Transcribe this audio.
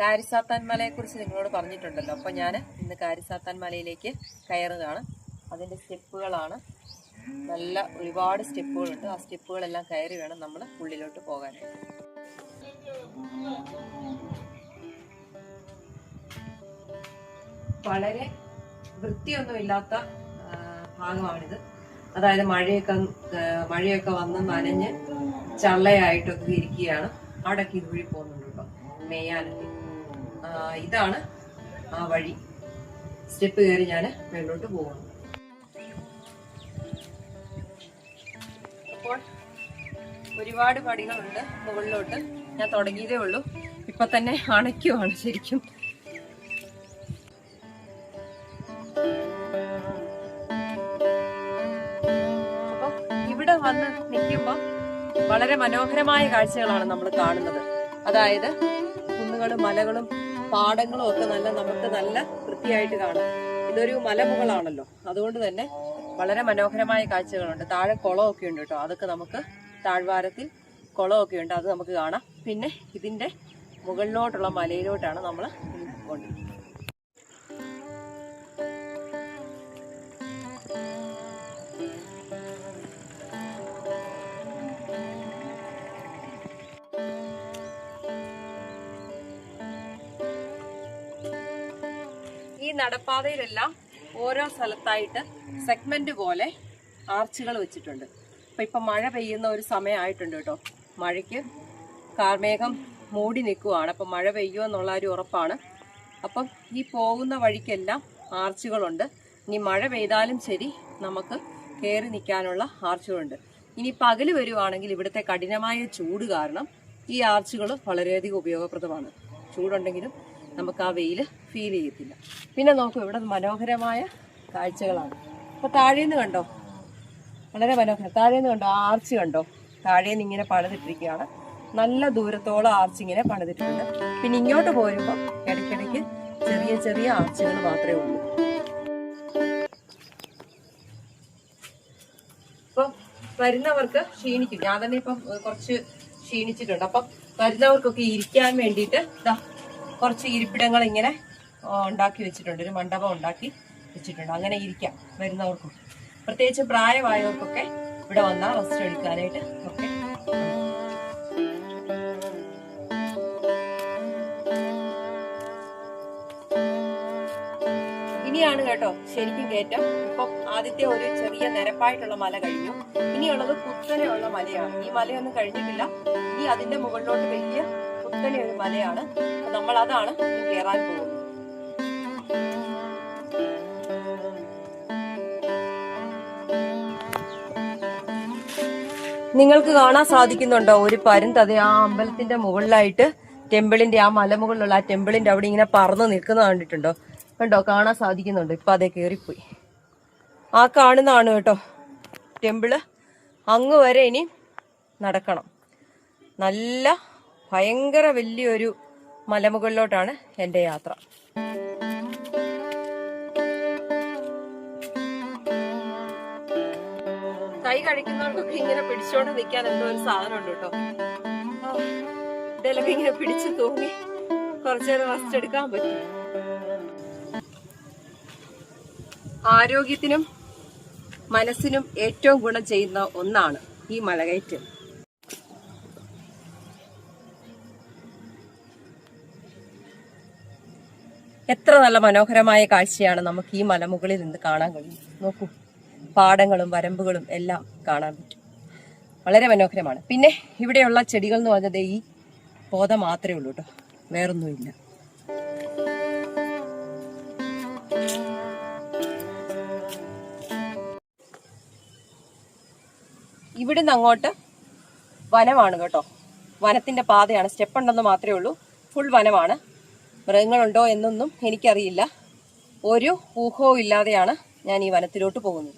കാരിസാത്താൻ മലയെ കുറിച്ച് നിങ്ങളോട് പറഞ്ഞിട്ടുണ്ടല്ലോ. അപ്പോൾ ഞാൻ ഇന്ന് കാരിസാത്താൻ മലയിലേക്ക് കയറുകയാണ്. അതിന്റെ സ്റ്റെപ്പുകളാണ്. നല്ല ഒരുപാട് സ്റ്റെപ്പുകളുണ്ട്. ആ സ്റ്റെപ്പുകളെല്ലാം കയറി വേണം നമ്മൾ ഉള്ളിലോട്ട് പോകാനായിട്ട്. വളരെ വൃത്തിയൊന്നുമില്ലാത്ത ഭാഗമാണിത്. അതായത് മഴയൊക്കെ മഴയൊക്കെ വന്ന് നനഞ്ഞ് ചള്ളയായിട്ടൊക്കെ ഇരിക്കുകയാണ്. അവിടെയൊക്കെ ഇതുവഴി പോകുന്നുണ്ട് കേട്ടോ. മേയാനൊക്കെ ഇതാണ് ആ വഴി. സ്റ്റെപ്പ് കയറി ഞാൻ മേലോട്ട് പോകുന്നു അപ്പോൾ ഒരുപാട് പടികളുണ്ട് മുകളിലോട്ട്. ഞാൻ തുടങ്ങിയതേ ഉള്ളൂ. ഇപ്പൊ തന്നെ അണയ്ക്കുവാണ് ശരിക്കും. ഇവിടെ വന്ന് നിൽക്കുമ്പോ വളരെ മനോഹരമായ കാഴ്ചകളാണ് നമ്മൾ കാണുന്നത്. അതായത് കുന്നുകളും മലകളും പാടങ്ങളും ഒക്കെ നല്ല നമുക്ക് നല്ല വൃത്തിയായിട്ട് കാണാം. ഇതൊരു മലമുകളാണല്ലോ. അതുകൊണ്ട് തന്നെ വളരെ മനോഹരമായ കാഴ്ചകളുണ്ട്. താഴെ കുളമൊക്കെ ഉണ്ട് കേട്ടോ. അതൊക്കെ നമുക്ക് താഴ്വാരത്തിൽ കുളമൊക്കെ ഉണ്ട്. അത് നമുക്ക് കാണാം. പിന്നെ ഇതിന്റെ മുകളിലോട്ടുള്ള മലയിലോട്ടാണ് നമ്മൾ കൊണ്ടിരിക്കുന്നത് ഈ നടപ്പാതയിലെല്ലാം ഓരോ സ്ഥലത്തായിട്ട് സെഗ്മെന്റ് പോലെ ആർച്ചുകൾ വെച്ചിട്ടുണ്ട്. അപ്പൊ ഇപ്പൊ മഴ പെയ്യുന്ന ഒരു സമയമായിട്ടുണ്ട് കേട്ടോ. മഴയ്ക്ക് കാർമേഘം മൂടി നിൽക്കുവാണ്. അപ്പൊ മഴ പെയ്യുമോ എന്നുള്ള ഒരു ഉറപ്പാണ്. അപ്പം ഈ പോകുന്ന വഴിക്കെല്ലാം ആർച്ചുകളുണ്ട്. ഇനി മഴ പെയ്താലും ശരി നമുക്ക് കയറി നിൽക്കാനുള്ള ആർച്ചുകളുണ്ട്. ഇനി പകൽ വരുവാണെങ്കിൽ ഇവിടുത്തെ കഠിനമായ ചൂട് കാരണം ഈ ആർച്ചുകൾ വളരെയധികം ഉപയോഗപ്രദമാണ്. ചൂടുണ്ടെങ്കിലും നമുക്ക് ആ വെയിൽ ഫീൽ ചെയ്യത്തില്ല. പിന്നെ നോക്കൂ ഇവിടെ മനോഹരമായ കാഴ്ചകളാണ്. അപ്പൊ താഴേന്ന് കണ്ടോ? വളരെ മനോഹരം. താഴേന്ന് കണ്ടോ? ആർച്ച് കണ്ടോ? താഴേന്ന് ഇങ്ങനെ പണിതിട്ടിരിക്കുകയാണ്. നല്ല ദൂരത്തോളം ആർച്ച് ഇങ്ങനെ പണിതിട്ടുണ്ട്. പിന്നെ ഇങ്ങോട്ട് പോരുമ്പോൾ ഇടയ്ക്കിടയ്ക്ക് ചെറിയ ചെറിയ ആർച്ചുകൾ മാത്രമേ ഉള്ളൂ. അപ്പം വരുന്നവർക്ക് ക്ഷീണിക്കും. ഞാൻ തന്നെ ഇപ്പം കുറച്ച് ക്ഷീണിച്ചിട്ടുണ്ട്. അപ്പം വരുന്നവർക്കൊക്കെ ഇരിക്കാൻ വേണ്ടിയിട്ട് കുറച്ച് ഇരിപ്പിടങ്ങൾ ഇങ്ങനെ ഉണ്ടാക്കി വെച്ചിട്ടുണ്ട്. ഒരു മണ്ഡപം ഉണ്ടാക്കി വെച്ചിട്ടുണ്ട്. അങ്ങനെ ഇരിക്കാം വരുന്നവർക്കും. പ്രത്യേകിച്ച് പ്രായമായവർക്കൊക്കെ ഇവിടെ വന്നാൽ റെസ്റ്റ് എടുക്കാനായിട്ട് ഒക്കെ. ഇനിയാണ് കേട്ടോ ശരിക്കും കയറ്റം ഇപ്പം ആദ്യത്തെ ഒരു ചെറിയ നിരപ്പായിട്ടുള്ള മല കഴിഞ്ഞു. ഇനിയുള്ളത് കുത്തനെയുള്ള മലയാണ്. ഈ മലയൊന്നും കഴിഞ്ഞിട്ടില്ല. ഇനി അതിന്റെ മുകളിലോട്ട് വലിയ കുത്തനെ ഒരു മലയാണ്. നമ്മൾ അതാണ് കയറാൻ പോകുന്നത്. നിങ്ങൾക്ക് കാണാൻ സാധിക്കുന്നുണ്ടോ? ഒരു പരുന്തത് ആ അമ്പലത്തിന്റെ മുകളിലായിട്ട് ടെമ്പിളിന്റെ ആ മലമുകളിലുള്ള ആ ടെമ്പിളിന്റെ അവിടെ ഇങ്ങനെ പറന്ന് നിൽക്കുന്ന കണ്ടിട്ടുണ്ടോ? കണ്ടോ? കാണാൻ സാധിക്കുന്നുണ്ടോ. ഇപ്പൊ അതേ കയറിപ്പോയി ആ കാണുന്നതാണ് കേട്ടോ ടെമ്പിൾ. അങ്ങ് വരെ ഇനി നടക്കണം. നല്ല ഭയങ്കര വലിയൊരു മലമുകളിലോട്ടാണ് എന്റെ യാത്ര. കൈ കഴിക്കുന്നവർക്കൊക്കെ ഇങ്ങനെ പിടിച്ചോണ്ട് നിൽക്കാൻ എന്തോ ഒരു സാധനം ഉണ്ട് കേട്ടോ. ഇതെല്ലാം ഇങ്ങനെ പിടിച്ചു തൂങ്ങി കുറച്ചേരം റെസ്റ്റ് എടുക്കാൻ പറ്റും. ആരോഗ്യത്തിനും മനസ്സിനും ഏറ്റവും ഗുണം ചെയ്യുന്ന ഒന്നാണ് ഈ മലകയറ്റം. എത്ര നല്ല മനോഹരമായ കാഴ്ചയാണ് നമുക്ക് ഈ മലമുകളിൽ നിന്ന് കാണാൻ കഴിയും. നോക്കൂ പാടങ്ങളും വരമ്പുകളും എല്ലാം കാണാൻ പറ്റും. വളരെ മനോഹരമാണ്. പിന്നെ ഇവിടെയുള്ള ചെടികൾ എന്ന് പറഞ്ഞത് ഈ പോത മാത്രമേ ഉള്ളൂ കേട്ടോ. വേറൊന്നുമില്ല. ഇവിടുന്ന് അങ്ങോട്ട് വനമാണ് കേട്ടോ. വനത്തിന്റെ പാതയാണ്. സ്റ്റെപ്പ് ഉണ്ടെന്ന് മാത്രമേ ഉള്ളൂ. ഫുൾ വനമാണ്. മൃഗങ്ങളുണ്ടോ എന്നൊന്നും എനിക്കറിയില്ല. ഒരു ഊഹവും ഇല്ലാതെയാണ് ഞാൻ ഈ വനത്തിലോട്ട് പോകുന്നത്.